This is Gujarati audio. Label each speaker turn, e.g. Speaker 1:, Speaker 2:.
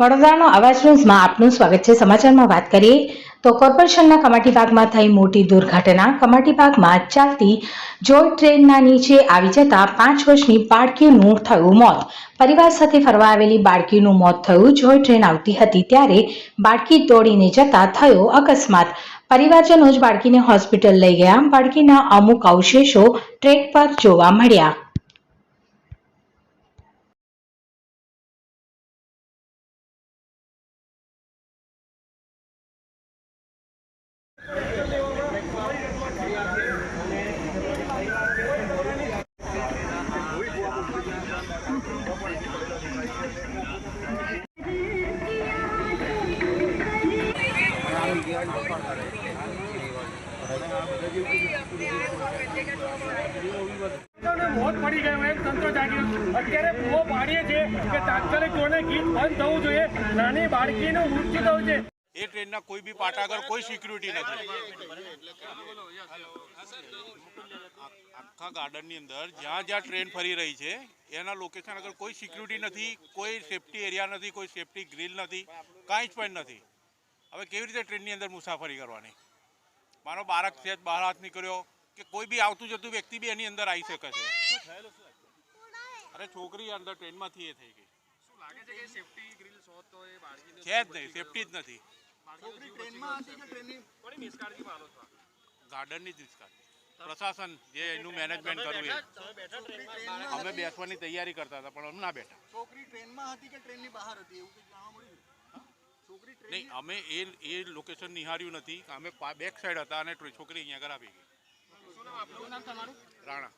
Speaker 1: વડોદરાનો અવાજ ન્યૂઝમાં આપનું સ્વાગત છે. સમાચારમાં વાત કરીએ તો કોર્પોરેશનના કમાટી ભાગમાં થઈ મોટી દુર્ઘટના. કમાટી ભાગમાં ચાલતી જોય ટ્રેનના નીચે આવી જતા પાંચ વર્ષની બાળકીનું થયું મોત. પરિવાર સાથે ફરવા આવેલી બાળકીનું મોત થયું. જોય ટ્રેન આવતી હતી ત્યારે બાળકી દોડીને જતા થયો અકસ્માત. પરિવારજનો જ બાળકીને હોસ્પિટલ લઈ ગયા. બાળકીના અમુક અવશેષો ટ્રેક પર જોવા મળ્યા.
Speaker 2: તાત્કાલિક થવું જોઈએ.
Speaker 3: એ ટ્રેનના કોઈ બી પાટા કોઈ સિક્યુરિટી નથી. આખા ગાર્ડનની અંદર જ્યાં જ્યાં ટ્રેન ફરી રહી છે, એના લોકેશન આગળ કોઈ સિક્યુરિટી નથી, કોઈ સેફટી એરિયા નથી, કોઈ સેફટી ગ્રીલ નથી, કાંઈ જ પણ નથી. હવે કેવી રીતે ટ્રેનની અંદર મુસાફરી કરવાની? મારો બાળક છે બહાર હાથ નીકળ્યો કે કોઈ બી આવતું જતું વ્યક્તિ બી એની અંદર આવી શકે છે. અરે છોકરી અંદર ટ્રેનમાંથી એ થઈ ગઈ. છે જ નહીં સેફટી જ નથી. ગાર્ડનની જ નિષ્કાળજી પ્રશાસન જે એનું મેનેજમેન્ટ કરવું એ. અમે બેસવાની તૈયારી કરતા હતા પણ અમે ના બેઠા.
Speaker 4: છોકરી ટ્રેનમાં હતી કે ટ્રેનની બહાર હતી? એવું કંઈક જાણવા મળ્યું છોકરી ટ્રેન
Speaker 3: નહીં અમે એ એ લોકેશન નિહાળ્યું નથી અમે બેક સાઈડ હતા અને છોકરી અહીંયા આગળ આવી ગઈ. રાણા.